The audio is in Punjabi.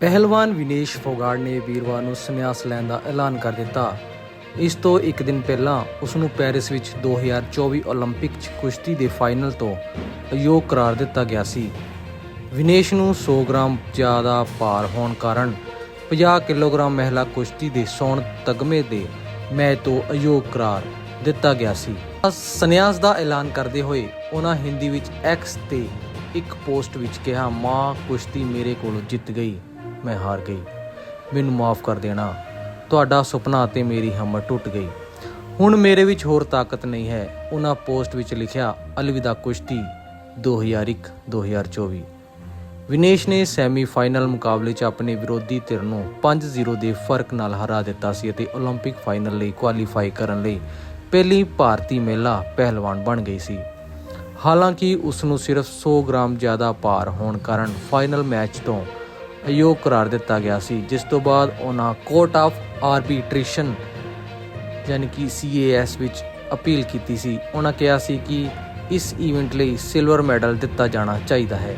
ਪਹਿਲਵਾਨ ਵਿਨੇਸ਼ ਫੋਗਾੜ ਨੇ ਵੀਰਵਾਰ ਨੂੰ ਸੰਨਿਆਸ ਲੈਣ ਦਾ ਐਲਾਨ ਕਰ ਦਿੱਤਾ ਇਸ ਤੋਂ ਇੱਕ ਦਿਨ ਪਹਿਲਾਂ ਉਸ ਨੂੰ ਪੈਰਿਸ ਵਿੱਚ 2024 올림픽 'ਚ ਕੁਸ਼ਤੀ ਦੇ ਫਾਈਨਲ ਤੋਂ ਅਯੋਗ ਕਰਾਰ ਦਿੱਤਾ ਗਿਆ ਸੀ ਵਿਨੇਸ਼ ਨੂੰ 100 ਗ੍ਰਾਮ ਜ਼ਿਆਦਾ ਭਾਰ ਹੋਣ ਕਾਰਨ 50 ਕਿਲੋਗ੍ਰਾਮ ਮਹਿਲਾ ਕੁਸ਼ਤੀ ਦੇ ਸੋਨ ਤਗਮੇ ਦੇ ਮੈਚ ਤੋਂ ਅਯੋਗ ਕਰਾਰ ਦਿੱਤਾ ਗਿਆ ਸੀ ਸੰਨਿਆਸ ਦਾ ਐਲਾਨ ਕਰਦੇ ਹੋਏ ਉਹਨਾਂ ਹਿੰਦੀ ਵਿੱਚ ਐਕਸ ਤੇ ਇੱਕ ਪੋਸਟ ਵਿੱਚ ਕਿਹਾ ਮਾਂ ਕੁਸ਼ਤੀ ਮੇਰੇ ਕੋਲੋਂ ਜਿੱਤ ਗਈ ਮੈਂ ਹਾਰ ਗਈ ਮੈਨੂੰ ਮਾਫ ਕਰ ਦੇਣਾ ਤੁਹਾਡਾ ਸੁਪਨਾ ਤੇ ਮੇਰੀ ਹਿੰਮਤ ਟੁੱਟ ਗਈ ਹੁਣ ਮੇਰੇ ਵਿੱਚ ਹੋਰ ਤਾਕਤ ਨਹੀਂ ਹੈ ਉਹਨਾਂ ਪੋਸਟ ਵਿੱਚ ਲਿਖਿਆ ਅਲਵਿਦਾ ਕੁਸ਼ਤੀ 2001 2024 ਵਿਨੇਸ਼ ਨੇ ਸੈਮੀ ਫਾਈਨਲ ਮੁਕਾਬਲੇ 'ਚ ਆਪਣੇ ਵਿਰੋਧੀ ਧਿਰ ਨੂੰ 5-0 ਦੇ ਫਰਕ ਨਾਲ ਹਰਾ ਦਿੱਤਾ ਸੀ ਅਤੇ 올림픽 ਫਾਈਨਲ ਲਈ ਕੁਆਲੀਫਾਈ ਕਰਨ ਲਈ ਪਹਿਲੀ ਭਾਰਤੀ ਮਹਿਲਾ ਪਹਿਲਵਾਨ ਬਣ ਗਈ ਸੀ ਹਾਲਾਂਕਿ ਉਸ ਨੂੰ ਸਿਰਫ 100 ਗ੍ਰਾਮ ਜ਼ਿਆਦਾ ਭਾਰ ਹੋਣ ਕਾਰਨ ਫਾਈਨਲ ਮੈਚ ਤੋਂ ਅਯੋਗ ਕਰਾਰ ਦਿੱਤਾ ਗਿਆ ਸੀ, ਜਿਸ ਤੋਂ ਬਾਅਦ ਉਹਨਾਂ ਕੋਰਟ ਆਫ ਆਰਬਿਟ੍ਰੇਸ਼ਨ ਯਾਨੀ ਕਿ CAS ਵਿੱਚ ਅਪੀਲ ਕੀਤੀ ਸੀ। ਉਹਨਾਂ ਕਿਹਾ ਸੀ ਕਿ ਇਸ ਇਵੈਂਟ ਲਈ ਸਿਲਵਰ ਮੈਡਲ ਦਿੱਤਾ ਜਾਣਾ ਚਾਹੀਦਾ ਹੈ।